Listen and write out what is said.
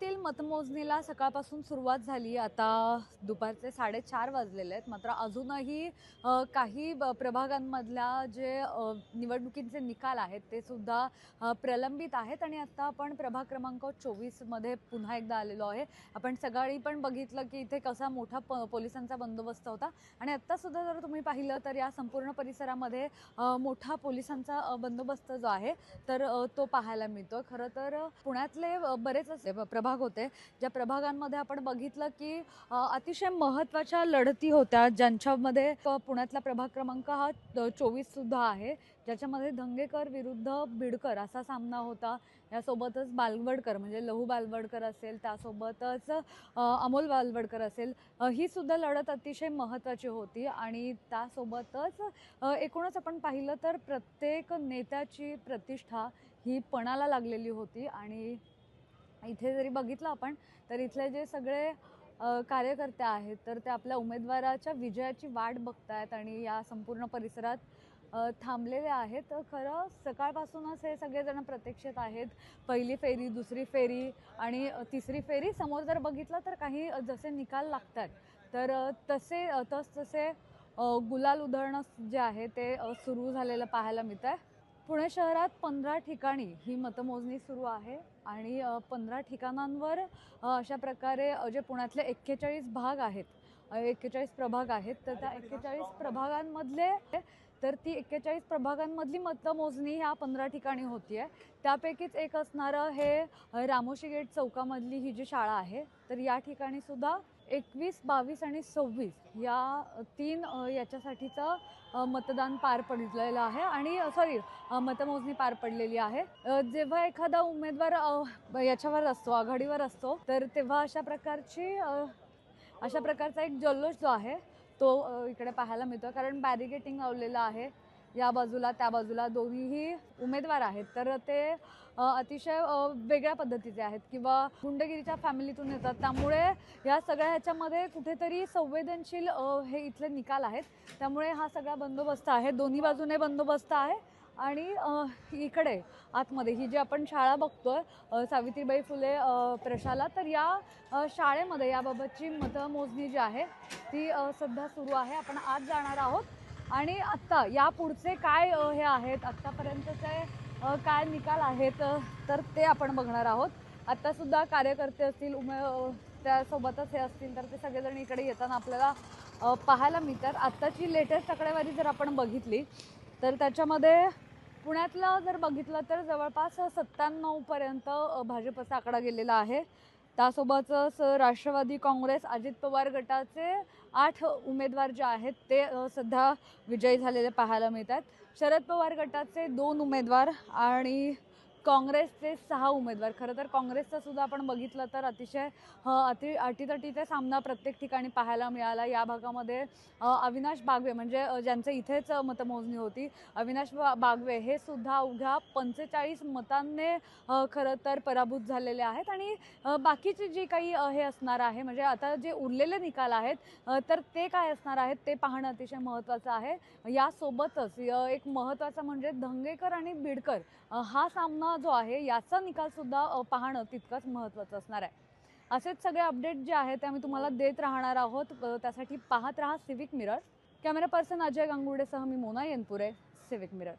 मतमोजणीला सकाळपासून सुरुवात झाली आता दुपारचे साडेचार वाजलेले आहेत. मात्र अजूनही काही प्रभागांमधल्या जे निवडणुकींचे निवडणुकीचे निकाल आहेत ते सुद्धा प्रलंबित आहेत. आणि आता आपण प्रभाग क्रमांक चोवीसमध्ये पुन्हा एकदा आलेलो आहे. आपण सकाळी पण बघितलं की इथे कसा मोठा प पोलिसांचा बंदोबस्त होता. आणि आत्तासुद्धा जर तुम्ही पाहिलं तर या संपूर्ण परिसरामध्ये मोठा पोलिसांचा बंदोबस्त जो आहे तर तो पाहायला मिळतो खरं तर पुण्यातले बरेच असे प्रभाग होते. ज्या प्रभागांमध्ये आपण बघितलं की अतिशय महत्त्वाच्या लढती होत्या. ज्यांच्यामध्ये पुण्यातला प्रभाग क्रमांक हा चोवीससुद्धा आहे. ज्याच्यामध्ये धंगेकर विरुद्ध बिडकर असा सामना होता. यासोबतच बालवडकर म्हणजे लहू बालवडकर असेल त्यासोबतच अमोल बालवडकर असेल ही सुद्धा लढत अतिशय महत्त्वाची होती. आणि त्यासोबतच एकूणच आपण पाहिलं तर प्रत्येक नेत्याची प्रतिष्ठा ही पणाला लागलेली होती. आणि इथे जरी बघितलं आपण तर इथले जे सगळे कार्यकर्ते आहेत तर ते आपल्या उमेदवाराच्या विजयाची वाट बघतायत आणि या संपूर्ण परिसरात थांबलेले आहेत. तर खरं सकाळपासूनच हे सगळेजण प्रतीक्षेत आहेत. पहिली फेरी दुसरी फेरी आणि तिसरी फेरी समोर जर बघितलं तर काही जसे निकाल लागतात तर तसे तस तसे गुलाल उधळणं जे आहे ते सुरू झालेलं पाहायला मिळतं आहे पुणे शहरात पंधरा ठिकाणी ही मतमोजणी सुरू आहे आणि पंधरा ठिकाणांवर अशा प्रकारे जे पुण्यातले एक्केचाळीस भाग आहेत एक्केचाळीस प्रभाग आहेत तर त्या एक्केचाळीस प्रभागांमधले तर ती एक्केचाळीस प्रभागांमधली मतमोजणी ह्या पंधरा ठिकाणी होती आहे त्यापैकीच एक असणारं हे रामोशी गेट चौकामधली ही जी शाळा आहे तर या ठिकाणी सुद्धा एकवीस बावीस आणि सव्वीस या तीन याच्यासाठीचं मतदान पार पडलेलं आहे आणि सॉरी मतमोजणी पार पडलेली आहे. जेव्हा एखादा उमेदवार याच्यावर असतो आघाडीवर असतो तर तेव्हा अशा प्रकारची अशा प्रकारचा एक जल्लोष जो आहे तो इकडे पाहायला मिळतो कारण बॅरिगेटिंग लावलेलं आहे. या बाजूला त्या बाजूला दोन्हीही उमेदवार आहेत. तर ते अतिशय वेगळ्या पद्धतीचे आहेत. किंवा गुंडगिरीच्या फॅमिलीतून येतात. त्यामुळे या सगळ्या ह्याच्यामध्ये कुठेतरी संवेदनशील हे इथले निकाल आहेत. त्यामुळे हा सगळा बंदोबस्त आहे. दोन्ही बाजूने बंदोबस्त आहे. आणि इकडे आतमध्ये ही जी आपण शाळा बघतोय सावित्रीबाई फुले प्रशाला तर या शाळेमध्ये याबाबतची मतमोजणी जी आहे ती सध्या सुरू आहे. आपण आत जाणार आहोत. आणि आत्ता या पुढचे काय हे आहेत आत्तापर्यंतचे काय निकाल आहेत तर ते आपण बघणार आहोत. आत्तासुद्धा कार्यकर्ते असतील उमे त्यासोबतच हे असतील तर ते सगळेजण इकडे येताना आपल्याला पाहायला मिळतात. आत्ताची लेटेस्ट आकडेवारी जर आपण बघितली तर त्याच्यामध्ये पुण्यातलं जर बघितलं तर जवळपास सत्त्याण्णवपर्यंत भाजपचा आकडा गेलेला आहे. त्यासोबतच राष्ट्रवादी काँग्रेस अजित पवार गटाचे आठ उमेदवार जे आहेत ते सध्या विजयी झालेले पाहायला मिळतात शरद पवार गटाचे दोन उमेदवार आणि काँग्रेसचे सहा उमेदवार. खरं तर काँग्रेसचा सुद्धा आपण बघितलं तर अतिशय अति अटीतटीचा सामना प्रत्येक ठिकाणी पाहायला मिळाला. या भागामध्ये अविनाश बागवे म्हणजे ज्यांचं इथेच मतमोजणी होती. अविनाश बा- बागवे हे सुद्धा अवघ्या पंचेचाळीस मतांनी खरं तर पराभूत झालेले आहेत. आणि बाकीचे जे जी काही हे असणार आहे म्हणजे आता जे उरलेले निकाल आहेत तर ते काय असणार आहेत ते पाहणं अतिशय महत्त्वाचं आहे. यासोबतच एक महत्त्वाचं म्हणजे धंगेकर आणि बिडकर हा सामना जो आहे याचा निकालसुद्धा पाहणं तितकंच महत्त्वाचं असणार आहे. असेच सगळे अपडेट जे आहेत ते आम्ही तुम्हाला देत राहणार आहोत. त्यासाठी पाहत राहा Civic Mirror. Camera person Ajay गांगुडेसह मी मोना येनपुरे सिविक मिरर.